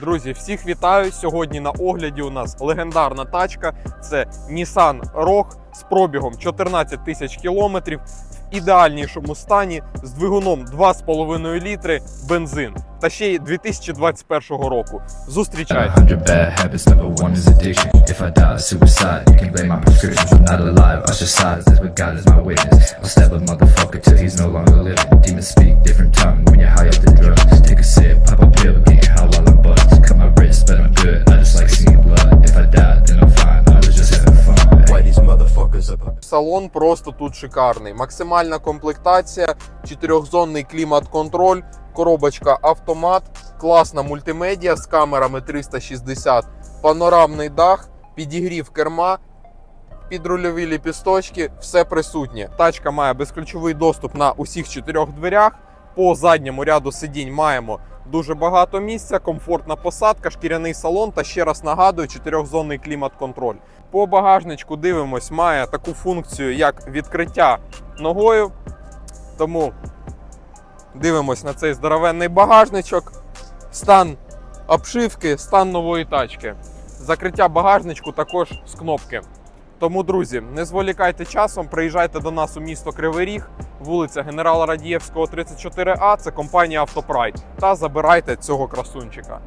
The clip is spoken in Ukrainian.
Друзі, всіх вітаю! Сьогодні на огляді у нас легендарна тачка. Це Nissan Rogue з пробігом 14 тисяч кілометрів в ідеальнішому стані з двигуном 2,5 літри бензин. Та ще й 2021 року. A Зустрічайте! hundred bad habits, Салон просто тут шикарний. Максимальна комплектація, чотирьохзонний клімат-контроль, коробочка автомат, класна мультимедіа з камерами 360, панорамний дах, підігрів керма, підрульові ліпісточки, все присутнє. Тачка має безключовий доступ на усіх чотирьох дверях. По задньому ряду сидінь маємо дуже багато місця, комфортна посадка, шкіряний салон та ще раз нагадую, чотирьохзонний клімат-контроль. По багажничку дивимось, має таку функцію, як відкриття ногою. Тому дивимось на цей здоровенний багажничок, стан обшивки, стан нової тачки. Закриття багажничку також з кнопки. Тому, друзі, не зволікайте часом, приїжджайте до нас у місто Кривий Ріг, вулиця Генерала Радієвського, 34А, це компанія Автопрайд, та забирайте цього красунчика.